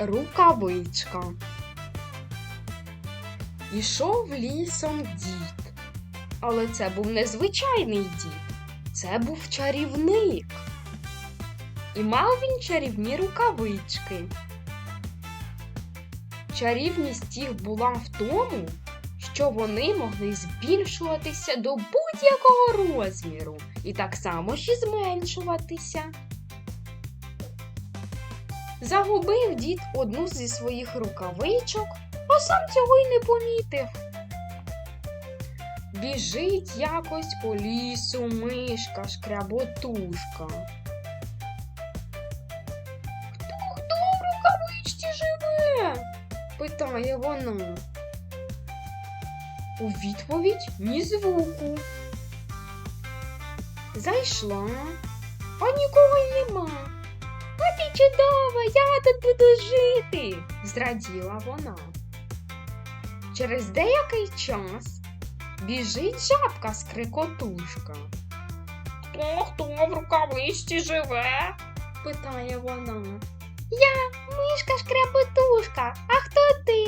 Рукавичка. Ішов лісом дід. Але це був не звичайний дід, це був чарівник. І мав він чарівні рукавички. Чарівність їх була в тому, що вони могли збільшуватися до будь-якого розміру і так само ж і зменшуватися. Загубив дід одну зі своїх рукавичок, а сам цього й не помітив. Біжить якось по лісу мишка шкряботушка. Хто хто в рукавичці живе? питає вона. У відповідь ні звуку. Зайшла, а нікого й нема. А ти чудова, я тут буду жити, зраділа вона. Через деякий час біжить жабка скрикотушка. Хто хто в рукавичці живе? питає вона. Я мишка шкряботушка, а хто ти?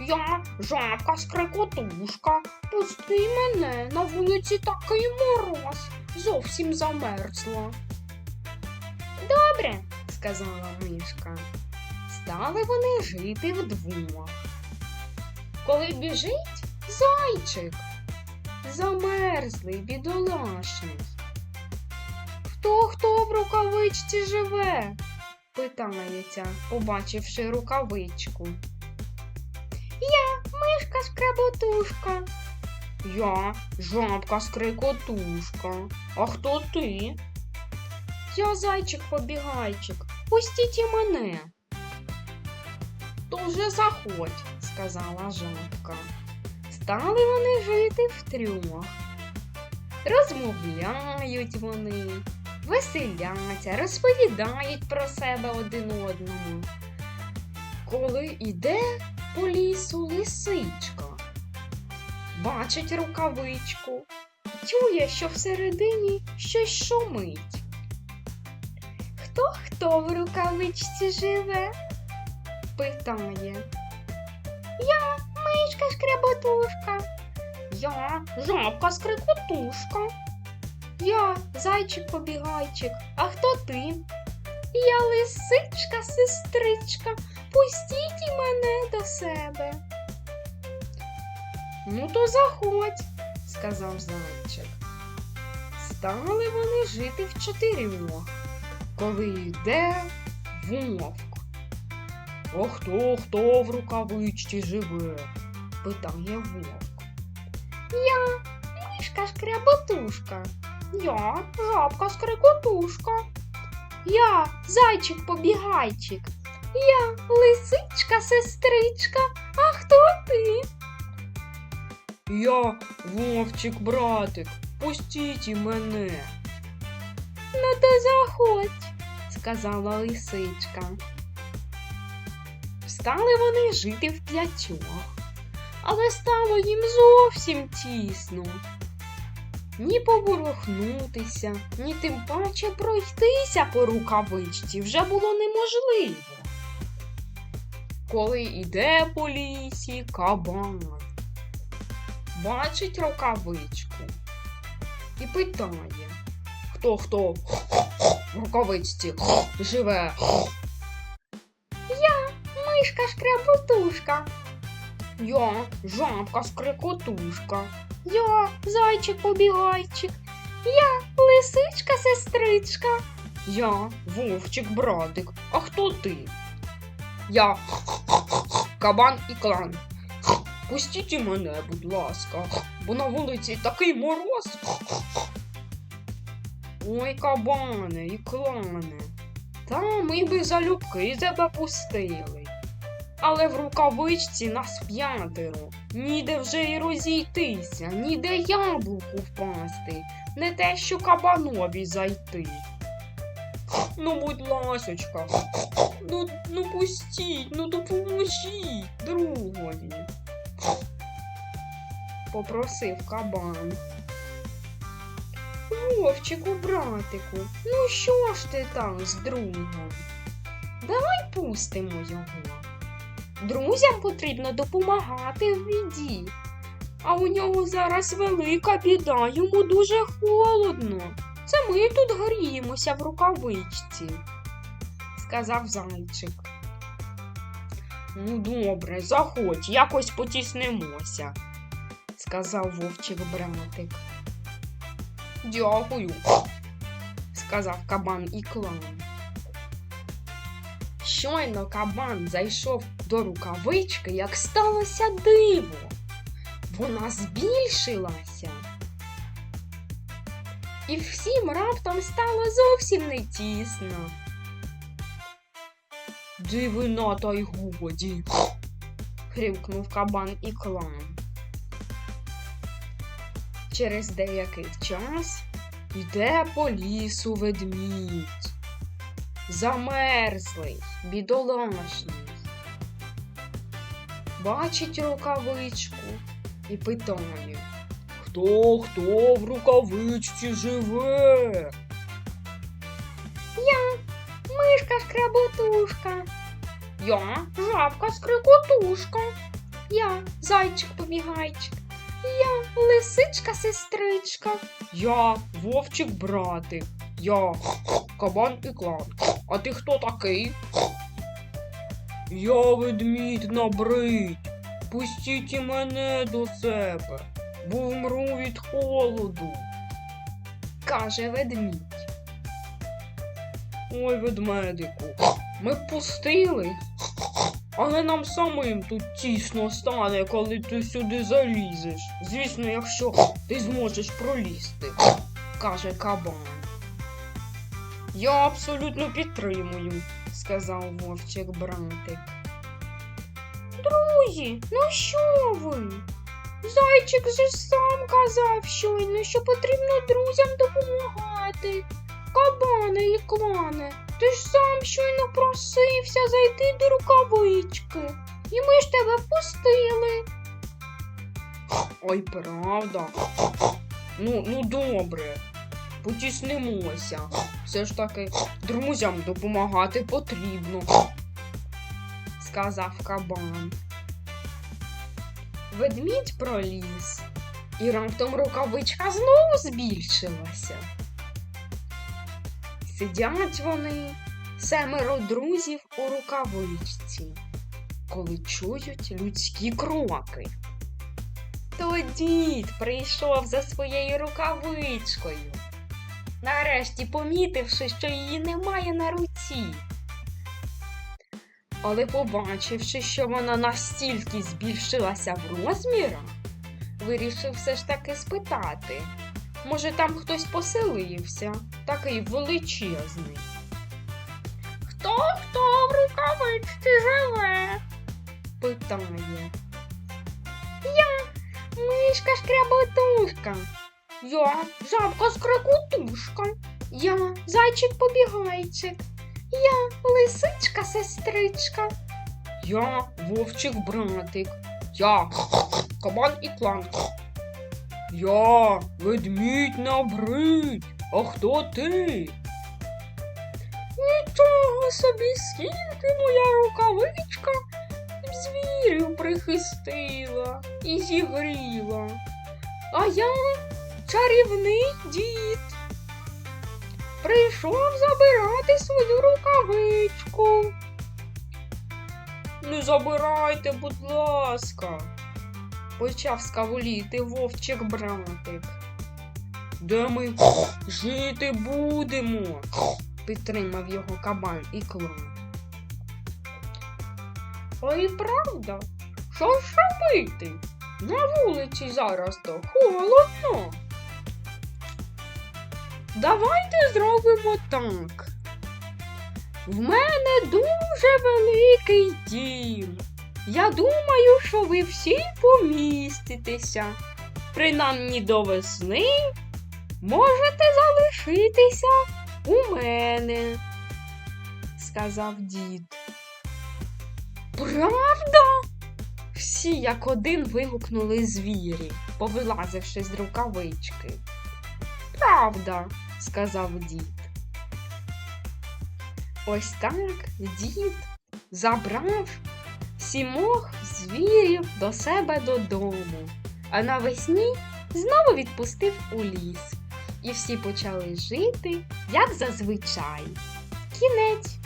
Я жабка скрикотушка. Пусти мене, на вулиці такий мороз. Зовсім замерзла. Добре, сказала мишка. Стали вони жити вдвох. Коли біжить зайчик, замерзлий, бідолашний. Хто хто в рукавичці живе? питається, побачивши рукавичку. Я мишка скреботушка. Я жабка скрикотушка. А хто ти? Я зайчик побігайчик. Пустіть і мене. То вже заходь, сказала жабка. Стали вони жити втрьох. Розмовляють вони, веселяться, розповідають про себе один одному. Коли іде по лісу лисичка, бачить рукавичку, чує, що всередині щось шумить. Хто хто в рукавичці живе? питає. Я мишка шкреботушка. Я жабка скрикотушка. Я зайчик побігайчик. А хто ти? Я лисичка, сестричка. Пустіть і мене до себе. Ну, то заходь, сказав зайчик. Стали вони жити в чотирьох, коли йде вовк. А хто хто в рукавичці живе? питає вовк. Я мишка шкряботушка. Я жабка скрикотушка. Я зайчик побігайчик. Я лисичка сестричка. А хто ти? Я вовчик братик. Пустіть і мене. Ну то заходь, сказала лисичка. Стали вони жити в п'ятьох, але стало їм зовсім тісно. Ні поворухнутися, ні тим паче пройтися по рукавичці вже було неможливо. Коли йде по лісі кабан, бачить рукавичку і питає, хто хто рукавичці живе. Я Мишка шкряботушка. Я жабка скрикотушка. Я зайчик побігайчик. Я лисичка сестричка. Я вовчик братик. А хто ти? Я кабан і клан. Пустіть мене, будь ласка, бо на вулиці такий мороз. Ой, кабане і клане. Та ми би залюбки тебе пустили. Але в рукавичці нас п'ятеро. Ніде вже й розійтися, ніде яблуку впасти, не те, що кабанові зайти. Ну, будь ласочка, ну, ну пустіть, ну допоможіть, другові. Попросив кабан. Вовчику, братику, ну що ж ти там з другом? Давай пустимо його. Друзям потрібно допомагати в біді. А у нього зараз велика біда, йому дуже холодно. Це ми тут гріємося в рукавичці, сказав зайчик. Ну, добре, заходь, якось потіснемося, сказав вовчик братик. Дякую, сказав кабан і клан. Щойно кабан зайшов до рукавички, як сталося диво. Вона збільшилася. І всім раптом стало зовсім не тісно. Дивина та й годі. хрюкнув кабан і клан. Через деякий час йде по лісу ведмідь. Замерзлий, бідолашний. Бачить рукавичку і питає. Хто хто в рукавичці живе? Я Мишка шкряботушка. Я жабка скрикотушка. Я зайчик побігайчик. Я лисичка сестричка. Я вовчик братик. Я кабан і клан. А ти хто такий? Я ведмідь набрид. Пустіть і мене до себе, бо вмру від холоду. каже ведмідь. Ой, ведмедику, ми б пустили, але нам самим тут тісно стане, коли ти сюди залізеш. Звісно, якщо ти зможеш пролізти, каже кабан. Я абсолютно підтримую, сказав вовчик братик. Друзі, ну що ви? Зайчик же сам казав щойно, що потрібно друзям допомагати. Кабане і клане, ти ж сам щойно просився зайти до рукавички, і ми ж тебе впустили. Ой, правда. Ну, ну добре, потіснемося. Все ж таки друзям допомагати потрібно, сказав кабан. Ведмідь проліз, і раптом рукавичка знову збільшилася. Сидять вони, семеро друзів у рукавичці, коли чують людські кроки. То дід прийшов за своєю рукавичкою, нарешті помітивши, що її немає на руці. Але побачивши, що вона настільки збільшилася в розмірах, вирішив все ж таки спитати. Може, там хтось поселився, такий величезний. Хто хто в рукавичці живе? питає. Я мишка шкряботушка. Я жабка скрикотушка. Я зайчик побігайчик. Я лисичка сестричка. Я вовчик братик. Я кабан і клан. Я ведмідь набрид. А хто ти? Нічого собі, скільки моя рукавичка звірів прихистила і зігріла. А я чарівний дід. Прийшов забирати свою рукавичку. Не забирайте, будь ласка почав скавуліти вовчик братик. Де ми жити будемо? підтримав його кабан і клон. Ой, правда, що ж робити? На вулиці зараз то холодно. Давайте зробимо так. В мене дуже великий дім. Я думаю, що ви всі поміститеся. Принаймні до весни можете залишитися у мене, сказав дід. Правда? Всі як один вигукнули звірі, повилазивши з рукавички. Правда, сказав дід. Ось так дід забрав сімох звірів до себе додому, а навесні знову відпустив у ліс. І всі почали жити, як зазвичай. Кінець.